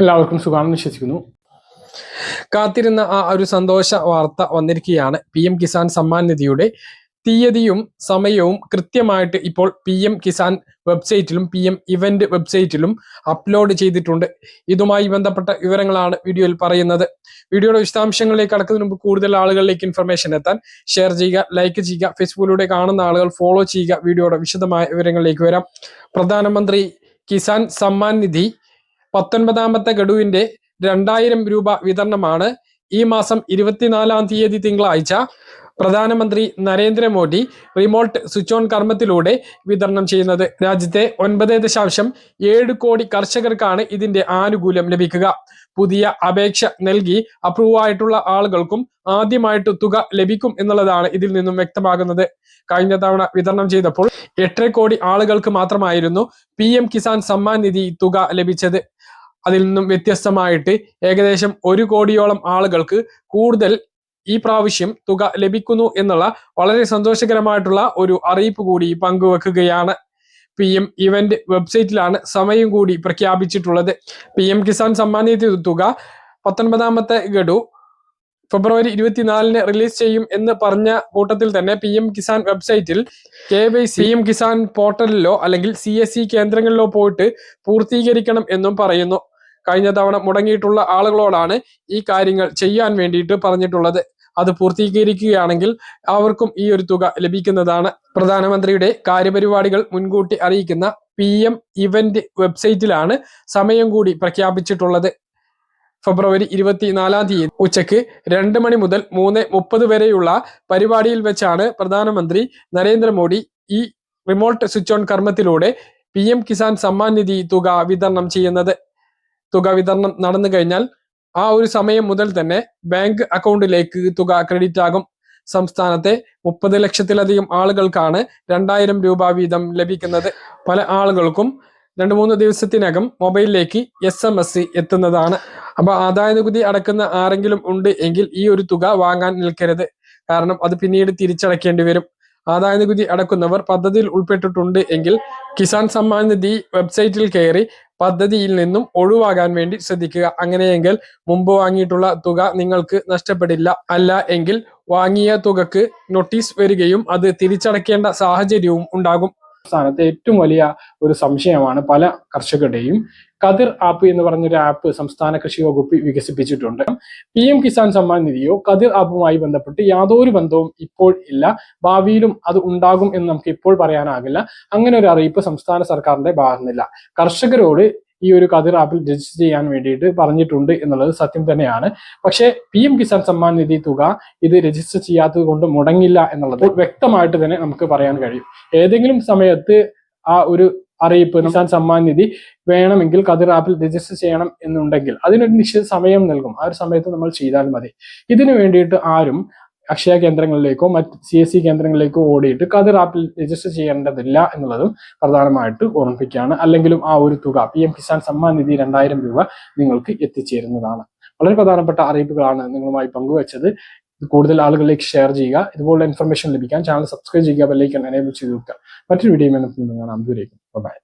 എല്ലാവർക്കും സുഖമാണെന്ന് വിശ്വസിക്കുന്നു. കാത്തിരുന്ന ആ ഒരു സന്തോഷ വാർത്ത വന്നിരിക്കുകയാണ്. പി എം കിസാൻ സമ്മാൻ നിധിയുടെ തീയതിയും സമയവും കൃത്യമായിട്ട് ഇപ്പോൾ പി എം കിസാൻ വെബ്സൈറ്റിലും പി എം ഇവന്റ് വെബ്സൈറ്റിലും അപ്ലോഡ് ചെയ്തിട്ടുണ്ട്. ഇതുമായി ബന്ധപ്പെട്ട വിവരങ്ങളാണ് വീഡിയോയിൽ പറയുന്നത്. വീഡിയോയുടെ വിശദാംശങ്ങളിലേക്ക് കടക്കുന്നതിന് മുമ്പ് കൂടുതൽ ആളുകളിലേക്ക് ഇൻഫർമേഷൻ എത്താൻ ഷെയർ ചെയ്യുക ലൈക്ക് ചെയ്യുക ഫേസ്ബുക്കിലൂടെ കാണുന്ന ആളുകൾ ഫോളോ ചെയ്യുക. വീഡിയോയുടെ വിശദമായ വിവരങ്ങളിലേക്ക് വരാം. പ്രധാനമന്ത്രി കിസാൻ സമ്മാൻ നിധി പത്തൊൻപതാമത്തെ ഗഡുവിന്റെ രണ്ടായിരം രൂപ വിതരണമാണ് ഈ മാസം ഇരുപത്തിനാലാം തീയതി തിങ്കളാഴ്ച പ്രധാനമന്ത്രി നരേന്ദ്രമോദി റിമോട്ട് സ്വിച്ച് ഓൺ കർമ്മത്തിലൂടെ വിതരണം ചെയ്യുന്നത്. രാജ്യത്തെ ഒൻപത് ദശാംശം ഏഴ് കോടി കർഷകർക്കാണ് ഇതിന്റെ ആനുകൂല്യം ലഭിക്കുക. പുതിയ അപേക്ഷ നൽകി അപ്രൂവ് ആയിട്ടുള്ള ആളുകൾക്കും ആദ്യമായിട്ട് തുക ലഭിക്കും എന്നുള്ളതാണ് ഇതിൽ നിന്നും വ്യക്തമാകുന്നത്. കഴിഞ്ഞ തവണ വിതരണം ചെയ്തപ്പോൾ എട്ടര കോടി ആളുകൾക്ക് മാത്രമായിരുന്നു പി കിസാൻ സമ്മാൻ നിധി തുക ലഭിച്ചത്. അതിൽ നിന്നും വ്യത്യസ്തമായിട്ട് ഏകദേശം ഒരു കോടിയോളം ആളുകൾക്ക് കൂടുതൽ ഈ പ്രാവശ്യം തുക ലഭിക്കുന്നു എന്നുള്ള വളരെ സന്തോഷകരമായിട്ടുള്ള ഒരു അറിയിപ്പ് കൂടി പങ്കുവെക്കുകയാണ്. പി എം ഇവന്റ് വെബ്സൈറ്റിലാണ് സമയം കൂടി പ്രഖ്യാപിച്ചിട്ടുള്ളത്. പി എം കിസാൻ സമ്മാനിത തുക പത്തൊൻപതാമത്തെ ഗഡു ഫെബ്രുവരി ഇരുപത്തിനാലിന് റിലീസ് ചെയ്യും എന്ന് പറഞ്ഞ കൂട്ടത്തിൽ തന്നെ പി എം കിസാൻ വെബ്സൈറ്റിൽ K Y C M Kisan പോർട്ടലിലോ അല്ലെങ്കിൽ സി എസ് സി കേന്ദ്രങ്ങളിലോ പോയിട്ട് പൂർത്തീകരിക്കണം എന്നും പറയുന്നു. കഴിഞ്ഞ തവണ മുടങ്ങിയിട്ടുള്ള ആളുകളോടാണ് ഈ കാര്യങ്ങൾ ചെയ്യാൻ വേണ്ടിയിട്ട് പറഞ്ഞിട്ടുള്ളത്. അത് പൂർത്തീകരിക്കുകയാണെങ്കിൽ അവർക്കും ഈ ഒരു തുക ലഭിക്കുന്നതാണ്. പ്രധാനമന്ത്രിയുടെ കാര്യപരിപാടികൾ മുൻകൂട്ടി അറിയിക്കുന്ന പി എം ഇവന്റ് വെബ്സൈറ്റിലാണ് സമയം കൂടി പ്രഖ്യാപിച്ചിട്ടുള്ളത്. ഫെബ്രുവരി ഇരുപത്തിനാലാം തീയതി ഉച്ചയ്ക്ക് രണ്ട് മണി മുതൽ മൂന്ന് മുപ്പത് വരെയുള്ള പരിപാടിയിൽ വെച്ചാണ് പ്രധാനമന്ത്രി നരേന്ദ്രമോദി ഈ റിമോട്ട് സ്വിച്ച് ഓൺ കർമ്മത്തിലൂടെ പി എം കിസാൻ സമ്മാൻ നിധി തുക വിതരണം ചെയ്യുന്നത്. തുക വിതരണം നടന്നു കഴിഞ്ഞാൽ ആ ഒരു സമയം മുതൽ തന്നെ ബാങ്ക് അക്കൗണ്ടിലേക്ക് തുക ക്രെഡിറ്റ് ആകും. സംസ്ഥാനത്തെ മുപ്പത് ലക്ഷത്തിലധികം ആളുകൾക്കാണ് രണ്ടായിരം രൂപ വീതം ലഭിക്കുന്നത്. പല ആളുകൾക്കും രണ്ട് മൂന്ന് ദിവസത്തിനകം മൊബൈലിലേക്ക് എസ് എം എസ് എത്തുന്നതാണ്. അപ്പൊ ആദായ നികുതി അടക്കുന്ന ആരെങ്കിലും ഉണ്ട് എങ്കിൽ ഈ ഒരു തുക വാങ്ങാൻ നിൽക്കരുത്. കാരണം അത് പിന്നീട് തിരിച്ചടക്കേണ്ടി വരും. ആദായ നികുതി അടക്കുന്നവർ പദ്ധതിയിൽ ഉൾപ്പെട്ടിട്ടുണ്ട് എങ്കിൽ കിസാൻ സമ്മാൻ നിധി വെബ്സൈറ്റിൽ കയറി പദ്ധതിയിൽ നിന്നും ഒഴിവാകാൻ വേണ്ടി ശ്രദ്ധിക്കുക. അങ്ങനെയെങ്കിൽ മുമ്പ് വാങ്ങിയിട്ടുള്ള തുക നിങ്ങൾക്ക് നഷ്ടപ്പെടില്ല. അല്ല എങ്കിൽ വാങ്ങിയ തുകക്ക് നോട്ടീസ് വരികയും അത് തിരിച്ചടക്കേണ്ട സാഹചര്യവും ഉണ്ടാകും. സംസ്ഥാനത്തെ ഏറ്റവും വലിയ ഒരു സംശയമാണ് പല കർഷകരുടെയും. കതിർ ആപ്പ് എന്ന് പറഞ്ഞൊരു ആപ്പ് സംസ്ഥാന കൃഷി വകുപ്പ് വികസിപ്പിച്ചിട്ടുണ്ട്. പി എം കിസാൻ സമ്മാൻ നിധിയോ കതിർ ആപ്പുമായി ബന്ധപ്പെട്ട് യാതൊരു ബന്ധവും ഇപ്പോൾ ഇല്ല. ഭാവിയിലും അത് ഉണ്ടാകും എന്ന് നമുക്ക് ഇപ്പോൾ പറയാനാകില്ല. അങ്ങനെ ഒരു അറിയിപ്പ് സംസ്ഥാന സർക്കാരിന്റെ ഭാഗത്തുനിന്നില്ല. കർഷകരോട് ഈ ഒരു കതിർ ആപ്പിൽ രജിസ്റ്റർ ചെയ്യാൻ വേണ്ടിയിട്ട് പറഞ്ഞിട്ടുണ്ട് എന്നുള്ളത് സത്യം തന്നെയാണ്. പക്ഷേ പി എം കിസാൻ സമ്മാൻ നിധി തുക ഇത് രജിസ്റ്റർ ചെയ്യാത്തത് കൊണ്ട് മുടങ്ങില്ല എന്നുള്ളത് വ്യക്തമായിട്ട് തന്നെ നമുക്ക് പറയാൻ കഴിയും. ഏതെങ്കിലും സമയത്ത് ആ ഒരു അറിയിപ്പ് കിസാൻ സമ്മാൻ നിധി വേണമെങ്കിൽ കതിർ ആപ്പിൽ രജിസ്റ്റർ ചെയ്യണം എന്നുണ്ടെങ്കിൽ അതിനൊരു നിശ്ചിത സമയം നൽകും. ആ ഒരു സമയത്ത് നമ്മൾ ചെയ്താൽ മതി. ഇതിനു വേണ്ടിയിട്ട് ആരും അക്ഷയ കേന്ദ്രങ്ങളിലേക്കോ മറ്റ് സി എസ് സി കേന്ദ്രങ്ങളിലേക്കോ ഓടിയിട്ട് കതിർ ആപ്പിൽ രജിസ്റ്റർ ചെയ്യേണ്ടതില്ല എന്നുള്ളതും പ്രധാനമായിട്ട് ഓർമ്മിപ്പിക്കുകയാണ്. അല്ലെങ്കിലും ആ ഒരു തുക പി എം കിസാൻ സമ്മാൻ നിധി രണ്ടായിരം രൂപ നിങ്ങൾക്ക് എത്തിച്ചേരുന്നതാണ്. വളരെ പ്രധാനപ്പെട്ട അറിയിപ്പുകളാണ് നിങ്ങളുമായി പങ്കുവച്ചത്. കൂടുതൽ ആളുകളിലേക്ക് ഷെയർ ചെയ്യുക. ഇതുപോലുള്ള ഇൻഫർമേഷൻ ലഭിക്കാൻ ചാനൽ സബ്സ്ക്രൈബ് ചെയ്യുക ബെല്ലൈക്കൺ എനേബിൾ ചെയ്ത് വെക്കുക. മറ്റൊരു വീഡിയോ കാണാം. ദൂരേക്കും ബൈ